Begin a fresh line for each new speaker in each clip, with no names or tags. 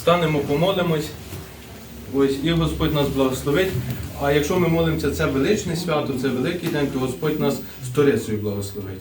станемо, помолимось. Ось і Господь нас благословить. А якщо ми молимося, це величне свято, це великий день, то Господь нас сторицею благословить.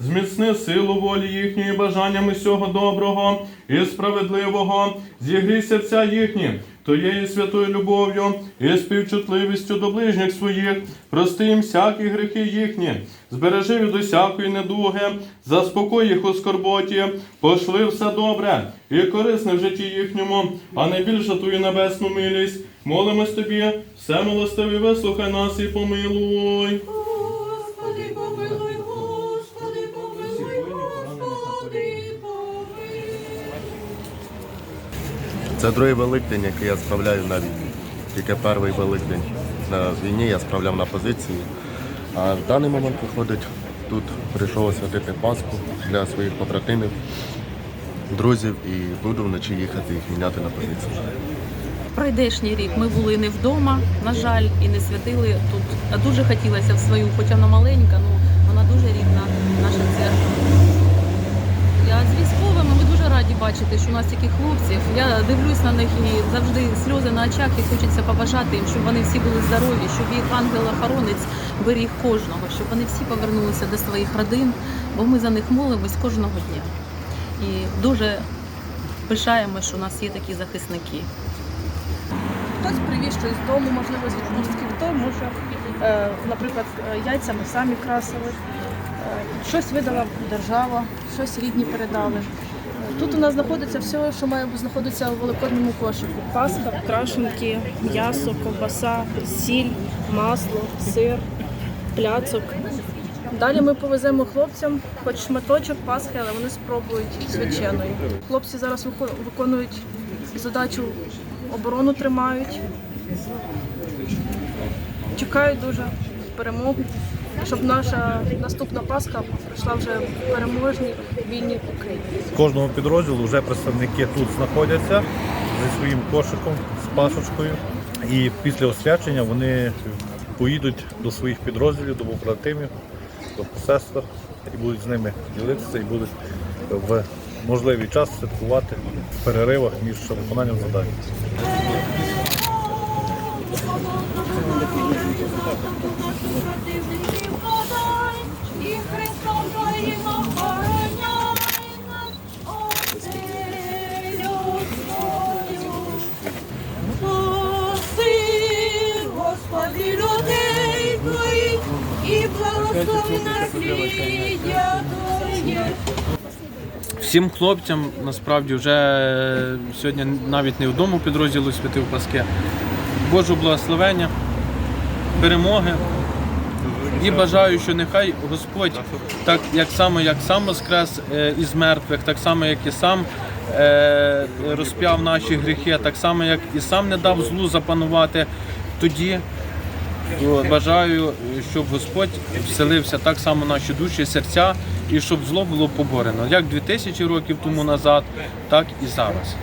Зміцни силу волі їхньої бажаннями всього доброго і справедливого, зігрій серця їхні, Твоєю святою любов'ю і співчутливістю до ближніх своїх, прости їм всякі гріхи їхні, збережи від усякої недуги, заспокой їх у скорботі, пошли все добре і корисне в житті їхньому, а найбільше Твою небесну милість. Молимось тобі, все милостивий, вислухай нас і помилуй.
Це другий Великдень, який я справляю на війні. Тільки перший Великдень на війні я справляв на позиції. А в даний момент виходить, тут прийшов освятити Пасху для своїх побратимів, друзів і буду вночі їхати їх міняти на позиції.
Пройдешній рік ми були не вдома, на жаль, і не святили тут. А дуже хотілося в свою, хоча вона маленька, ну вона дуже рідна, наша церква. Я з військовими ми дуже раді бачити, що у нас таких хлопців. Я дивлюсь на них і завжди сльози на очах, і хочеться побажати їм, щоб вони всі були здорові, щоб їх ангел-охоронець беріг кожного, щоб вони всі повернулися до своїх родин, бо ми за них молимось кожного дня. І дуже пишаємо, що у нас є такі захисники.
Хтось привіз щось з дому, можливо, з відпустки, хто може, е, наприклад, е, яйця ми самі красили, е, щось видала держава, щось рідні передали. Тут у нас знаходиться все, що має знаходитися у великодньому кошику. Паска, крашенки, м'ясо, ковбаса, сіль, масло, сир, пляцок. Далі ми повеземо хлопцям хоч шматочок Пасхи, але вони спробують свяченої. Хлопці зараз виконують задачу оборону тримають. Чекають дуже перемоги, щоб наша наступна Пасха пройшла вже в переможній вільній Україні.
З кожного підрозділу вже представники тут знаходяться зі своїм кошиком, з пасочкою. І після освячення вони поїдуть до своїх підрозділів, до побратимів, до сестер і будуть з ними ділитися і будуть в можливий час святкувати в переривах між виконанням завдань.
Подай,
Всім хлопцям насправді вже сьогодні навіть не в підрозділу святив Паски. Божого благословення, перемоги. І бажаю, що нехай Господь, так як само, як сам воскрес е, із мертвих, так само, як і сам е, розп'яв наші гріхи, так само, як і сам не дав злу запанувати, тоді о, бажаю, щоб Господь вселився так само в наші душі, серця, і щоб зло було поборено, як 2000 років тому назад, так і зараз.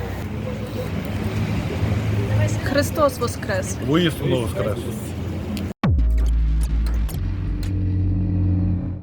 Христос Воскрес!
Воістину воскрес!